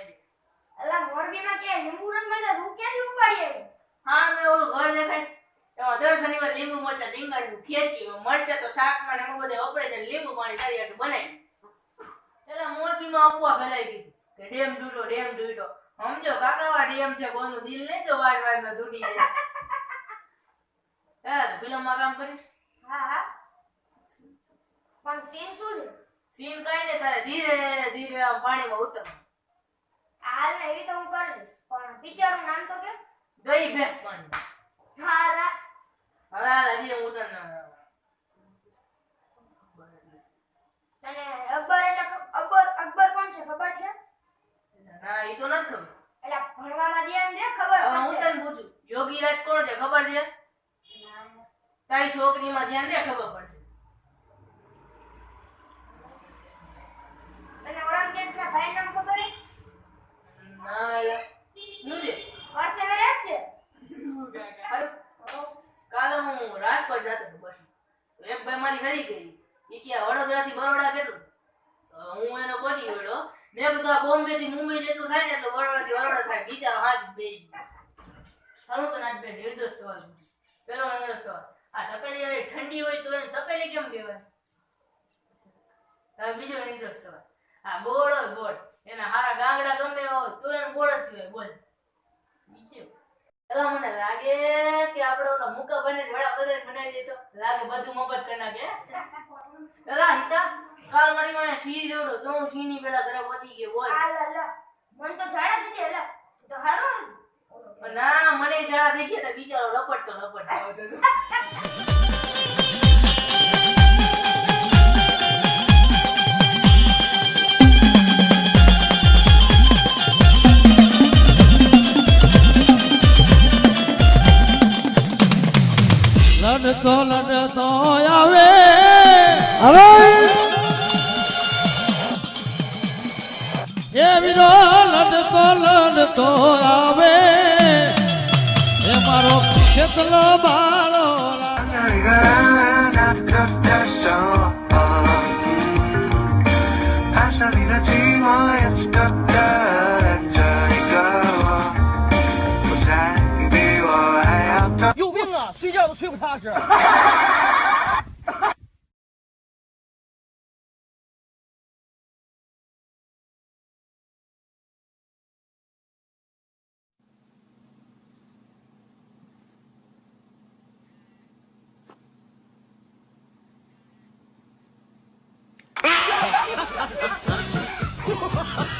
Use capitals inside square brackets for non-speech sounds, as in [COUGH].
આવી અલા મોરબીમાં કે લીંબુ રસ મળતા તું ક્યાંથી ઉપાડી હા મેં ઓલું ઘર દેખાય. એમાં દર શનિવાર લીંબુ મરચા રીંગણનું ખેંચી મરચા તો શાકમાં ને બધે વપરાય છે. લીંબુ પાણી તારી હાટું બનાવી એટલે મોરબીમાં અપવા ફેલાઈ ગઈ કે ડેમ ડૂટો ડેમ ડૂટો સમજો કાકાવા ડેમ છે કોઈનું દિલ નહીં તો વાર વાર ના તૂટી જાય. હે ફિલ્મમાં કામ કરીશ. હા હા. પણ સીન શું છે? સીન કાઈ ને તારે ધીરે ધીરે આમ પાણીમાં ઉતર હાલ ને એ તો હું કરીશ પણ પિક્ચરનું નામ તો કે? ગઈ ભેંસ પણ. હા રા હવે હાલ હજી હું તને તને અકબર એટલે અકબર અકબર કોણ છે? ખબર છે? ના એ તો નથી ખબર. એટલે ભણવામાં ધ્યાન દે ખબર હવે હું પડશે. તને પૂછું યોગીરાજ કોણ છે? ખબર છે? તારી છોકરીમાં ધ્યાન દે ખબર પડશે તને ઓરંગઝેબ ના ભાઈ નામ ખબર છે ના યાર. શું છે વર્ષે વેરે જ છે અરે, કાલે હું રાજકોટ જતો હતો બસ એક ભાઈ મારી હરી ગઈ એ કે વડોદરા થી બરોડા કેટલું? હું એનો બોલી વળ્યો. મેં કીધું આ બોમ્બે થી મુંબઈ જેટલું થાય ને એટલું વડોદરા થી બરોડા થાય. બિચારો હાથ બે. સારું તો નાટ બે નિર્દોષ સવાલ. પેલો નિર્દોષ સવાલ. આ તપેલી ઠંડી હોય તો એને તપેલી કેમ કહેવાય? હવે બીજો નિર્દોષ સવાલ. આ ગોળ ગોળ. એના હારા ગાંગડા ગમે હોય તો એને ગોળ જ કહેવાય. બોલ. બીજું એલા મને લાગે કે આપણે ઓલા મુકા બને વડાપ્રધાન બનાવી દે તો લાગે બધું મફત કરી નાખે એલા હિતા કાલ મારી માં સી જોડો તો હું સી ની પેલા ઘરે પહોંચી ગયો બોલ. હાલ મન તો જાડા દીધી એટલે તો હારો ના. મને જાડા થઈ ગયા બીજા લપટ તો લપટતો. [LAUGHS] લડતો લડતો આવે હવે એ વીરો લડતો લડતો આવે એ મારો કેટલો બા 子去不踏实。[LAUGHS]